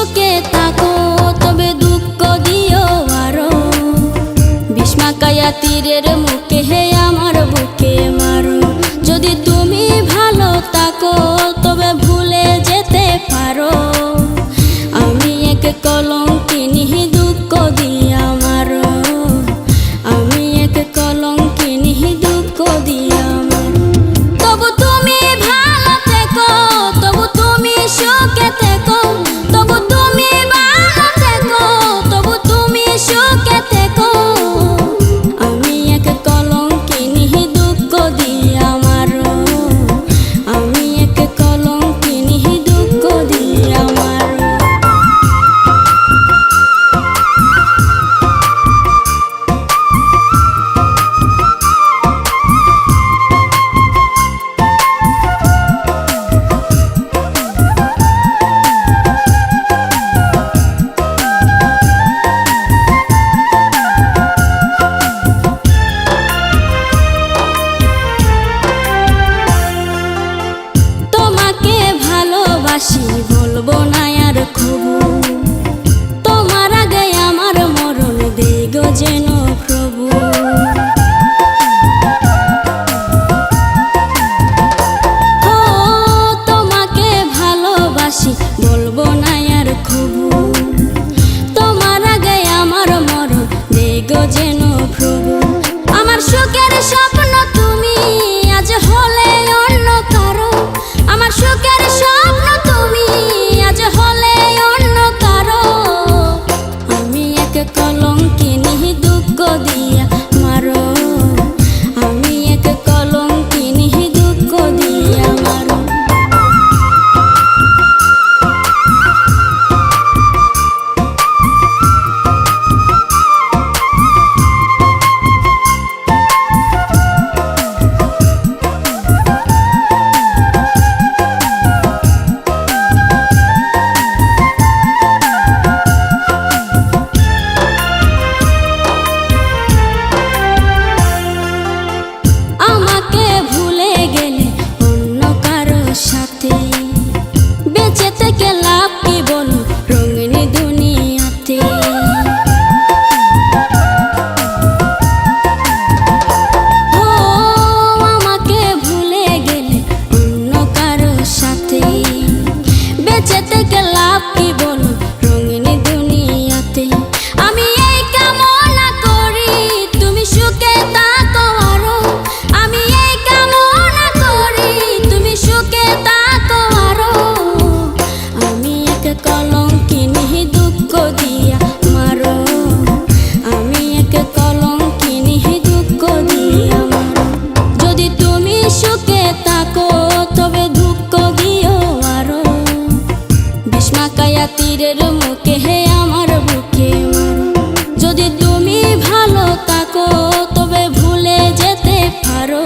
সুখে থাকো তবে দুঃখ দিও আরও। বিষ্মাকায়া তীরের তীরের মুখে হে আমার বুকে যদি তুমি ভালো থাকো তবে ভুলে যেতে পারো।